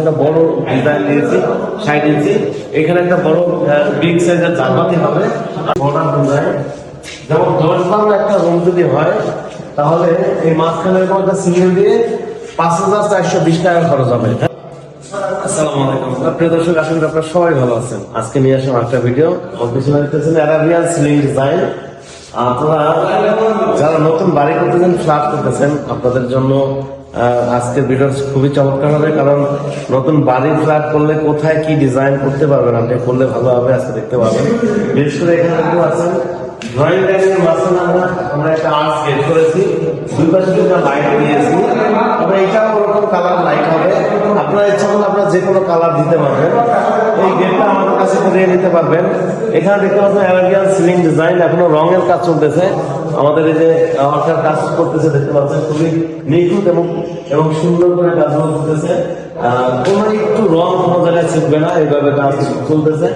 একটা বড় ডিজাইন এখানে একটা বড় বিগ সাইজের হবে। মডার্ন ডিজাইন যেমন দশ একটা রুম যদি হয়, তাহলে এই একটা সিঙ্গেল দিয়ে পাঁচ হাজার চারশো বিশ টাকা খরচ হবে। সবাই ভালো আছেন। আজকে নিয়ে একটা ভিডিও আপনারা যারা নতুন বাড়ি করতেছেন ফ্ল্যাট করতেছেন, আপনাদের জন্য আজকের ভিডিও খুবই চমৎকার হবে, কারণ নতুন বাড়ি ফ্ল্যাট করলে কোথায় কি ডিজাইন করতে পারবেন আপনি, করলে ভালো হবে, আজকে দেখতে পাবেন। বিশেষ করে এখানে একটু আছেন ড্রয়িং ডাইনিং মাঝখানে আমরা একটা আর্ট গেট করেছি, দুই পাশে দুটো লাইট দিয়েছি। তবে এটাও ওরকম কালার লাইট হবে। আপনারা ইচ্ছা করলে আপনারা যে কোনো কালার দিতে পারবেন। এই গেটটা আমাদের কাছে করিয়ে নিতে পারবেন। এখানে দেখতে পাচ্ছেন অ্যারাবিয়ান সিলিং ডিজাইন এখনও রঙের কাজ চলতেছে। আমাদের এই যে ওয়ার্কার কাজ করতেছে, দেখতে পাচ্ছেন, খুবই নিখুঁত এবং এবং সুন্দর করে কাজগুলো করতেছে। কোনো একটু রং কোনো জায়গায় ছিটবে না, এইভাবে কাজ চলতেছে।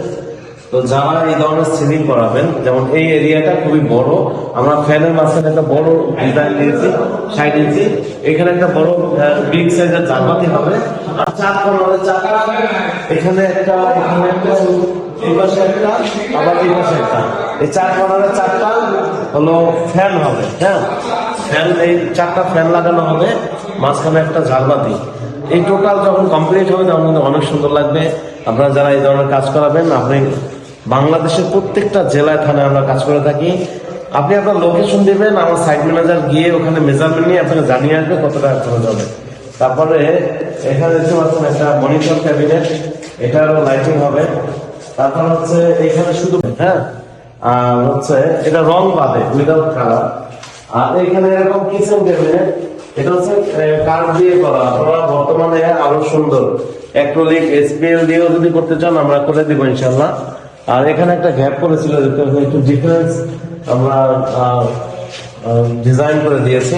তো যারা এই ধরনের সিলিং করাবেন, যেমন এই এরিয়াটা খুবই বড়, আমরা ফ্যানের মাঝখানে একটা বড় ডিজাইন দিয়েছি ষাট ইঞ্চি এখানে একটা বড় বিগ সাইজের জানবাতি হবে। আর চার কর্নারে চাকা এখানে একটা এখানে একটা, এই পাশে একটা, আবার এই পাশে একটা। এই চার কর্নারে চারটা হলো ফ্যান হবে হ্যাঁ? ফ্যান, এই চারটা ফ্যান লাগানো হবে, মাঝখানে একটা ঝালবাতি এই টোটাল যখন কমপ্লিট হবে তখন কিন্তু অনেক সুন্দর লাগবে। আপনারা যারা এই ধরনের কাজ করাবেন, আপনি বাংলাদেশের প্রত্যেকটা জেলায়, থানায় আমরা কাজ করে থাকি। আপনি আপনার লোকেশন দেবেন, আমার সাইট ম্যানেজার গিয়ে ওখানে মেজারমেন্ট নিয়ে আপনাকে জানিয়ে আসবে কত টাকা খরচ হবে। তারপরে এখানে দেখতে পাচ্ছেন একটা মনিটর ক্যাবিনেট এটারও লাইটিং হবে। তারপর হচ্ছে এখানে শুধু হ্যাঁ? আর হচ্ছে এটা রং বাদে উইদাউট কালার আর এখানে এরকম কিচেন ক্যাবিনেট এটা হচ্ছে কাঠ দিয়ে করা। আপনারা বর্তমানে আরও সুন্দর। অ্যাক্রোলিক এসপিএল দিয়েও যদি করতে চান, আমরা করে দিব ইনশাল্লাহ। আর এখানে একটা গ্যাপ করেছিল একটু ডিফারেন্স আমরা ডিজাইন করে দিয়েছি।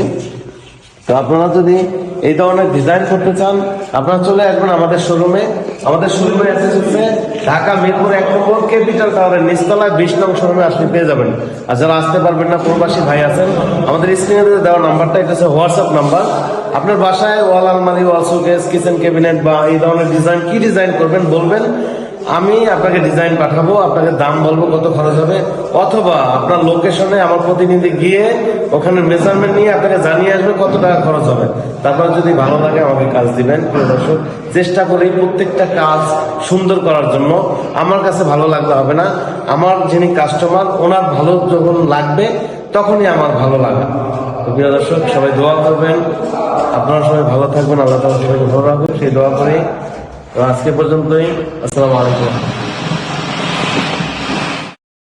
তো আপনারা যদি এই ধরনের ডিজাইন করতে চান, আপনারা চলে আসবেন আমাদের শোরুমে আমাদের শোরুমে হচ্ছে ঢাকা মিরপুর এক নম্বর ক্যাপিটাল টাওয়ারের নিচতলায় বিশ নং শোরুমে আসলে পেয়ে যাবেন। আর যারা আসতে পারবেন না, প্রবাসী ভাই আছেন, আমাদের স্ক্রিনে দেওয়া নাম্বারটা, এটা হচ্ছে হোয়াটসঅ্যাপ নাম্বার। আপনার বাসায় ওয়াল আলমারি, ওয়াল শোকেস কিচেন ক্যাবিনেট বা এই ধরনের ডিজাইন কি ডিজাইন করবেন বলবেন আমি আপনাকে ডিজাইন পাঠাবো, আপনাকে দাম বলব কত খরচ হবে, অথবা আপনার লোকেশনে আমার প্রতিনিধি গিয়ে ওখানে মেজারমেন্ট নিয়ে আপনাকে জানিয়ে আসবে কত টাকা খরচ হবে। তারপর যদি ভালো লাগে আমাকে কাজ দিবেন, প্রিয় দর্শক, চেষ্টা করি প্রত্যেকটা কাজ সুন্দর করার জন্য। আমার কাছে ভালো লাগলে হবে না। আমার যিনি কাস্টমার ওনার ভালো যখন লাগবে, তখনই আমার ভালো লাগা। তো প্রিয় দর্শক, সবাই দোয়া করবেন। আপনারা সবাই ভালো থাকবেন, আল্লাহ তালা সবাইকে ভালো রাখবেন সেই দোয়া করি তো আজকে পর্যন্তই আসসালামু আলাইকুম